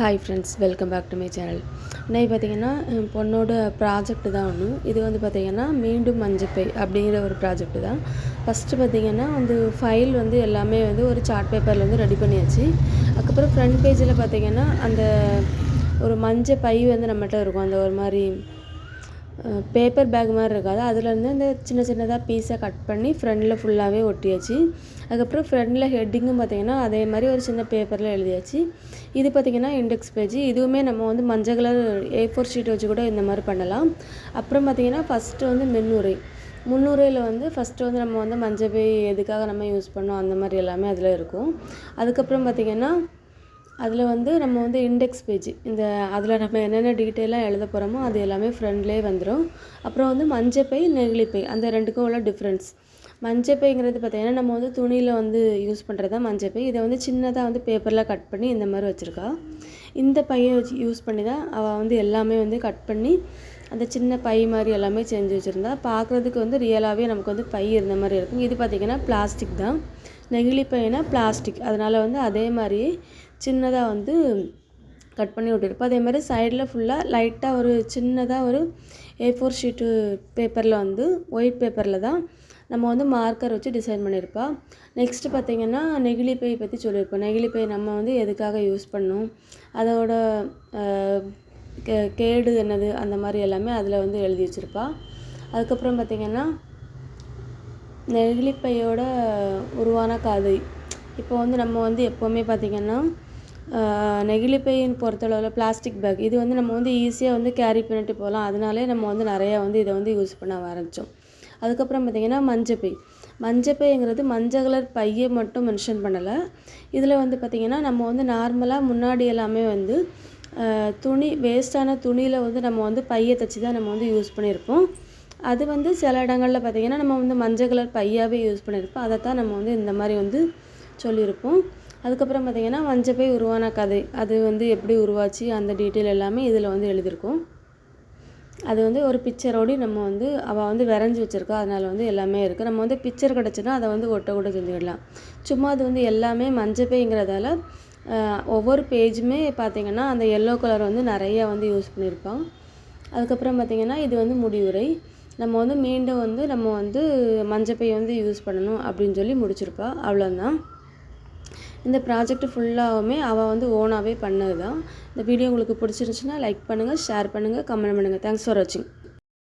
Hi friends welcome back to my channel இன்னைக்கு பார்த்தீங்கன்னா என் பொண்ணோட ப்ராஜெக்ட் தான் ஒன்று இது வந்து பார்த்திங்கன்னா மீண்டும் மஞ்சப்பை அப்படிங்கிற ஒரு ப்ராஜெக்ட் தான். ஃபஸ்ட்டு பார்த்திங்கன்னா வந்து ஃபைல் வந்து எல்லாமே வந்து ஒரு சார்ட் பேப்பரில் வந்து ரெடி பண்ணியாச்சு. அதுக்கப்புறம் ஃப்ரண்ட் பேஜில் பார்த்திங்கன்னா அந்த ஒரு மஞ்சள் பை வந்து நம்மகிட்ட இருக்கும். அந்த ஒரு மாதிரி பேப்பர் பேக் மாதிரி இருக்காது. அதுலேருந்து அந்த சின்ன சின்னதாக பீஸை கட் பண்ணி ஃப்ரண்டில் ஃபுல்லாகவே ஒட்டியாச்சு. அதுக்கப்புறம் ஃப்ரண்டில் ஹெட்டிங்கும் பார்த்திங்கன்னா அதே மாதிரி ஒரு சின்ன பேப்பரில் எழுதியாச்சு. இது பார்த்திங்கன்னா இண்டெக்ஸ் பேஜ் இதுவுமே நம்ம வந்து மஞ்சள் கலர் ஏ ஃபோர் ஷீட் வச்சு கூட இந்த மாதிரி பண்ணலாம். அப்புறம் பார்த்திங்கன்னா ஃபஸ்ட்டு வந்து மின்னுரை. முன்னுரையில் வந்து ஃபஸ்ட்டு வந்து நம்ம வந்து மஞ்சள் பை எதுக்காக நம்ம யூஸ் பண்ணோம் அந்த மாதிரி எல்லாமே அதில் இருக்கும். அதுக்கப்புறம் பார்த்திங்கன்னா அதில் வந்து நம்ம வந்து இண்டெக்ஸ் பேஜ் இந்த அதில் நம்ம என்னென்ன டீட்டெயிலாக எழுத போகிறோமோ அது எல்லாமே ஃப்ரண்ட்லேயே வந்துடும் அப்புறம் வந்து மஞ்சப்பை நெகிழிப்பை அந்த ரெண்டுக்கும் உள்ள டிஃப்ரென்ஸ் மஞ்சப்பைங்கிறது பார்த்திங்கன்னா நம்ம வந்து துணியில் வந்து யூஸ் பண்ணுறது தான் மஞ்சப்பை இதை வந்து சின்னதாக வந்து பேப்பரில் கட் பண்ணி இந்த மாதிரி வச்சுருக்கா. இந்த பையை வச்சு யூஸ் பண்ணி தான் அவள் வந்து எல்லாமே வந்து கட் பண்ணி அந்த சின்ன பை மாதிரி எல்லாமே செஞ்சு வச்சுருந்தா. பார்க்குறதுக்கு வந்து ரியலாகவே நமக்கு வந்து பை இருந்த மாதிரி இருக்கும். இது பார்த்திங்கன்னா பிளாஸ்டிக் தான். நெகிழி பையனா பிளாஸ்டிக் அதனால் வந்து அதே மாதிரி சின்னதாக வந்து கட் பண்ணி விட்டுருப்போம் அதே மாதிரி சைடில் ஃபுல்லாக லைட்டாக ஒரு சின்னதாக ஒரு ஏ ஃபோர் ஷீட்டு பேப்பரில் வந்து ஒயிட் பேப்பரில் தான் நம்ம வந்து மார்க்கர் வச்சு டிசைன் பண்ணியிருப்பா. நெக்ஸ்ட்டு பார்த்திங்கன்னா நெகிழி பை பற்றி சொல்லியிருப்போம். நெகிழி பை நம்ம வந்து எதுக்காக யூஸ் பண்ணோம்? அதோட கே கேடு என்னது? அந்த மாதிரி எல்லாமே அதில் வந்து எழுதி வச்சுருப்பா. அதுக்கப்புறம் பார்த்திங்கன்னா நெகிழிப்பையோட உருவான காதை. இப்போ வந்து நம்ம வந்து எப்போவுமே பார்த்திங்கன்னா நெகிழிப்பையின் பொறுத்தளவில் பிளாஸ்டிக் பேக் இது வந்து நம்ம வந்து ஈஸியாக வந்து கேரி பண்ணிட்டு போகலாம். அதனாலே நம்ம வந்து நிறையா வந்து இதை வந்து யூஸ் பண்ண ஆரம்பித்தோம் அதுக்கப்புறம் பார்த்திங்கன்னா மஞ்சப்பை. மஞ்சப்பைங்கிறது மஞ்சள் கலர் பையை மட்டும் மென்ஷன் பண்ணலை. இதில் வந்து பார்த்திங்கன்னா நம்ம வந்து நார்மலாக முன்னாடி எல்லாமே வந்து துணி வேஸ்ட்டான துணியில் வந்து நம்ம வந்து பையை தைச்சி தான் நம்ம வந்து யூஸ் பண்ணியிருப்போம். அது வந்து சில இடங்களில் பார்த்திங்கன்னா நம்ம வந்து மஞ்சள் கலர் பையாகவே யூஸ் பண்ணியிருப்போம். அதை தான் நம்ம வந்து இந்த மாதிரி வந்து சொல்லியிருப்போம். அதுக்கப்புறம் பார்த்திங்கன்னா மஞ்சப்பை உருவான கதை. அது வந்து எப்படி உருவாச்சு? அந்த டீட்டெயில் எல்லாமே இதில் வந்து எழுதியிருக்கோம். அது வந்து ஒரு பிக்சரோடு நம்ம வந்து அவள் வந்து வரைஞ்சி வச்சுருக்கா. அதனால் வந்து எல்லாமே இருக்குது நம்ம வந்து பிக்சர் கிடச்சின்னா அதை வந்து ஒட்ட கூட செஞ்சுக்கிடலாம். சும்மா அது வந்து எல்லாமே மஞ்சப்பைங்கிறதால ஒவ்வொரு பேஜுமே பார்த்திங்கன்னா அந்த எல்லோ கலர் வந்து நிறையா வந்து யூஸ் பண்ணியிருப்பான். அதுக்கப்புறம் பார்த்திங்கன்னா இது வந்து முடிவுரை. நம்ம வந்து மீண்டும் வந்து நம்ம வந்து மஞ்சப்பை வந்து யூஸ் பண்ணணும் அப்படின்னு சொல்லி முடிச்சிருப்பா. அவ்வளோதான் இந்த ப்ராஜெக்ட் ஃபுல்லாகவுமே அவள் வந்து ஓனாகவே பண்ணது தான் இந்த வீடியோ உங்களுக்கு பிடிச்சிருந்துச்சுன்னா லைக் பண்ணுங்கள் ஷேர் பண்ணுங்கள் கமெண்ட் பண்ணுங்கள் தேங்க்ஸ் ஃபார் வாட்சிங்